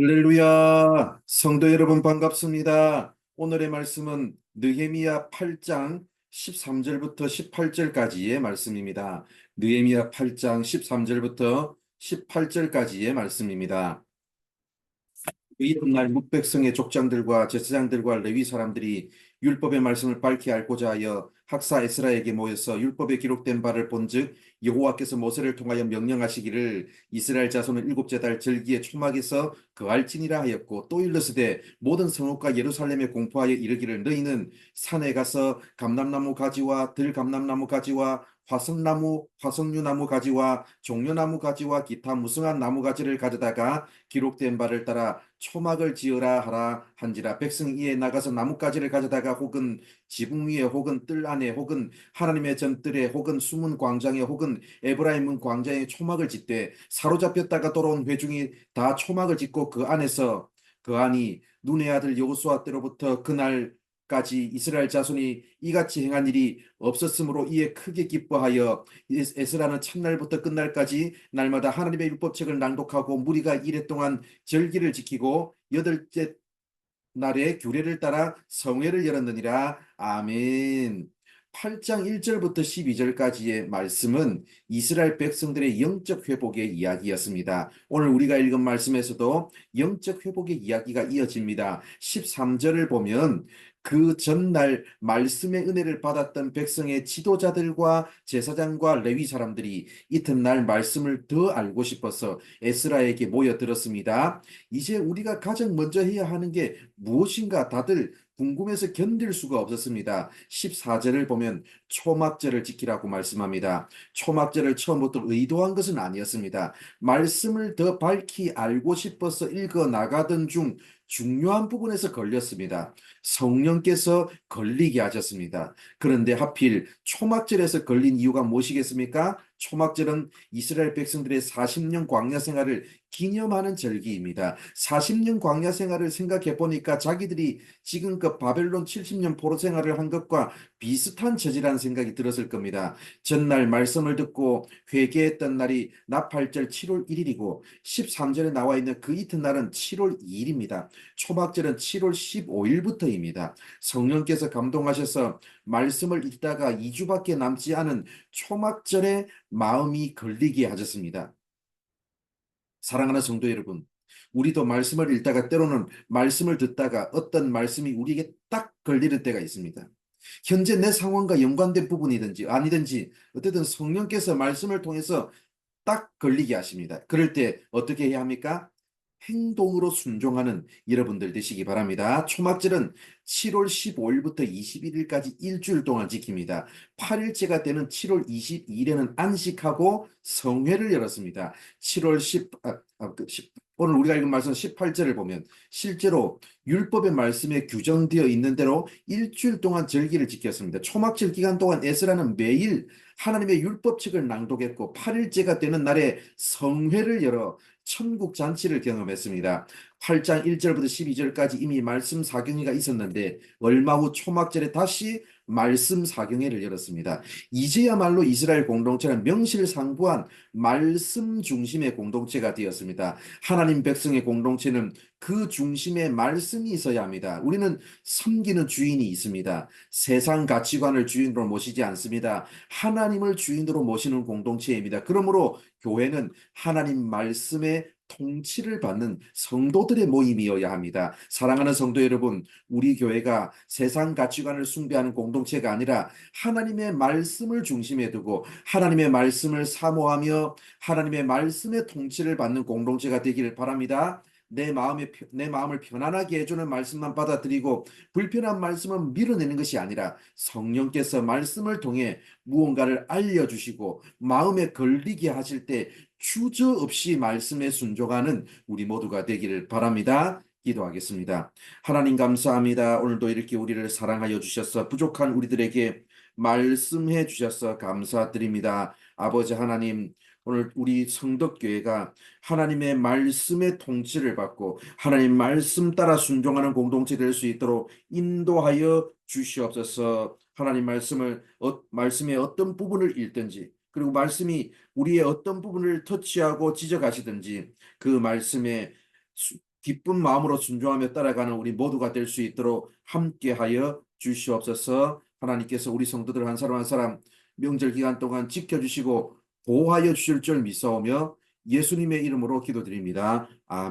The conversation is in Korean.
할렐루야! 성도 여러분 반갑습니다. 오늘의 말씀은 느헤미야 8장 13절부터 18절까지의 말씀입니다. 느헤미야 8장 13절부터 18절까지의 말씀입니다. 이튿날 묵백성의 족장들과 제사장들과 레위 사람들이 율법의 말씀을 밝히 알고자 하여 학사 에스라에게 모여서 율법에 기록된 바를 본즉 여호와께서 모세를 통하여 명령하시기를 이스라엘 자손은 일곱째 달 절기에 초막에서 거할지니라 하였고 또 일러스되 모든 성읍과 예루살렘에 공포하여 이르기를 너희는 산에 가서 감람나무 가지와 들감람나무 가지와 화석나무, 화석류나무 가지와 종려나무 가지와 기타 무성한 나무 가지를 가져다가 기록된 바를 따라 초막을 지으라 하라 한지라 백성 이에 나가서 나뭇가지를 가져다가 혹은 지붕 위에 혹은 뜰 안에 혹은 하나님의 전뜰에 혹은 숨은 광장에 혹은 에브라임 문 광장에 초막을 짓되 사로잡혔다가 돌아온 회중이 다 초막을 짓고 그 안에서 그 안이 눈의 아들 여호수아 때로부터 그날 까지 이스라엘 자손이 이같이 행한 일이 없었으므로 이에 크게 기뻐하여 에스라는 첫날부터 끝날까지 날마다 하나님의 율법책을 낭독하고 무리가 이래 동안 절기를 지키고 여덟째 날에 규례를 따라 성회를 열었느니라 아멘. 8장 1절부터 12절까지의 말씀은 이스라엘 백성들의 영적 회복의 이야기였습니다. 오늘 우리가 읽은 말씀에서도 영적 회복의 이야기가 이어집니다. 13절을 보면 그 전날 말씀의 은혜를 받았던 백성의 지도자들과 제사장과 레위 사람들이 이튿날 말씀을 더 알고 싶어서 에스라에게 모여들었습니다. 이제 우리가 가장 먼저 해야 하는 게 무엇인가 다들 궁금해서 견딜 수가 없었습니다. 14절을 보면 초막절을 지키라고 말씀합니다. 초막절을 처음부터 의도한 것은 아니었습니다. 말씀을 더 밝히 알고 싶어서 읽어 나가던 중 중요한 부분에서 걸렸습니다. 성령께서 걸리게 하셨습니다. 그런데 하필 초막절에서 걸린 이유가 무엇이겠습니까? 초막절은 이스라엘 백성들의 40년 광야 생활을 기념하는 절기입니다. 40년 광야 생활을 생각해 보니까 자기들이 지금껏 바벨론 70년 포로 생활을 한 것과 비슷한 처지라는 생각이 들었을 겁니다. 전날 말씀을 듣고 회개했던 날이 나팔절 7월 1일이고 13절에 나와 있는 그 이튿날은 7월 2일입니다. 초막절은 7월 15일부터입니다. 성령께서 감동하셔서 말씀을 읽다가 2주밖에 남지 않은 초막절에 마음이 걸리게 하셨습니다. 사랑하는 성도 여러분, 우리도 말씀을 읽다가 때로는 말씀을 듣다가 어떤 말씀이 우리에게 딱 걸리는 때가 있습니다. 현재 내 상황과 연관된 부분이든지 아니든지 어쨌든 성령께서 말씀을 통해서 딱 걸리게 하십니다. 그럴 때 어떻게 해야 합니까? 행동으로 순종하는 여러분들 되시기 바랍니다. 초막절은 7월 15일부터 21일까지 일주일 동안 지킵니다. 8일째가 되는 7월 22일에는 안식하고 성회를 열었습니다. 7월 10, 아, 아, 그10 오늘 우리가 읽은 말씀 18절을 보면 실제로 율법의 말씀에 규정되어 있는 대로 일주일 동안 절기를 지켰습니다. 초막절 기간 동안 에스라는 매일 하나님의 율법책을 낭독했고 8일째가 되는 날에 성회를 열어 천국 잔치를 경험했습니다. 8장 1절부터 12절까지 이미 말씀 사경회가 있었는데 얼마 후 초막절에 다시 말씀 사경회를 열었습니다. 이제야말로 이스라엘 공동체는 명실상부한 말씀 중심의 공동체가 되었습니다. 하나님 백성의 공동체는 그 중심에 말씀이 있어야 합니다. 우리는 섬기는 주인이 있습니다. 세상 가치관을 주인으로 모시지 않습니다. 하나님을 주인으로 모시는 공동체입니다. 그러므로 교회는 하나님 말씀의 통치를 받는 성도들의 모임이어야 합니다. 사랑하는 성도 여러분, 우리 교회가 세상 가치관을 숭배하는 공동체가 아니라 하나님의 말씀을 중심에 두고 하나님의 말씀을 사모하며 하나님의 말씀의 통치를 받는 공동체가 되기를 바랍니다. 내 마음에 내 마음을 편안하게 해주는 말씀만 받아들이고 불편한 말씀은 밀어내는 것이 아니라 성령께서 말씀을 통해 무언가를 알려주시고 마음에 걸리게 하실 때 주저 없이 말씀에 순종하는 우리 모두가 되기를 바랍니다. 기도하겠습니다. 하나님 감사합니다. 오늘도 이렇게 우리를 사랑하여 주셔서 부족한 우리들에게 말씀해 주셔서 감사드립니다. 아버지 하나님 오늘 우리 성덕교회가 하나님의 말씀의 통치를 받고 하나님 말씀 따라 순종하는 공동체 될 수 있도록 인도하여 주시옵소서. 하나님 말씀을 어, 말씀의 어떤 부분을 읽든지 그리고 말씀이 우리의 어떤 부분을 터치하고 지적하시든지 그 말씀에 기쁜 마음으로 순종하며 따라가는 우리 모두가 될 수 있도록 함께하여 주시옵소서. 하나님께서 우리 성도들 한 사람 한 사람 명절 기간 동안 지켜주시고 보호하여 주실 줄 믿사오며 예수님의 이름으로 기도드립니다. 아멘.